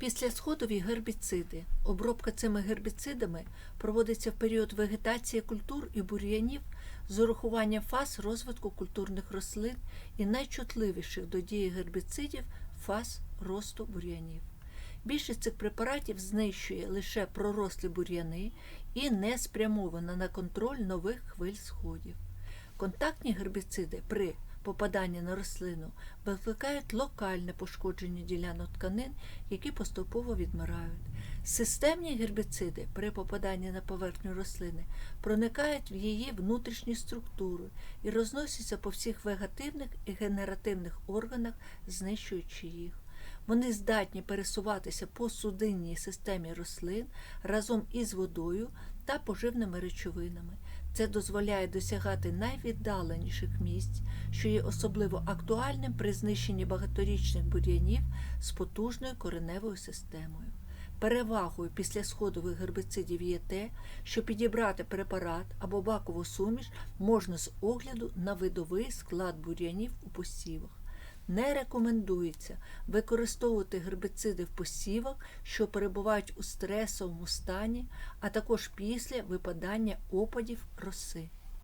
Післясходові гербіциди. Обробка цими гербіцидами проводиться в період вегетації культур і бур'янів з урахуванням фаз розвитку культурних рослин і найчутливіших до дії гербіцидів фаз росту бур'янів. Більшість цих препаратів знищує лише пророслі бур'яни і не спрямована на контроль нових хвиль сходів. Контактні гербіциди при попаданні на рослину викликають локальне пошкодження ділянок тканин, які поступово відмирають. Системні гербіциди при попаданні на поверхню рослини проникають в її внутрішні структури і розносяться по всіх вегативних і генеративних органах, знищуючи їх. Вони здатні пересуватися по судинній системі рослин разом із водою та поживними речовинами. Це дозволяє досягати найвіддаленіших місць, що є особливо актуальним при знищенні багаторічних бур'янів з потужною кореневою системою. Перевагою післясходових гербіцидів є те, що підібрати препарат або бакову суміш можна з огляду на видовий склад бур'янів у посівах. Не рекомендується використовувати гербіциди в посівах, що перебувають у стресовому стані, а також після випадання опадів роси.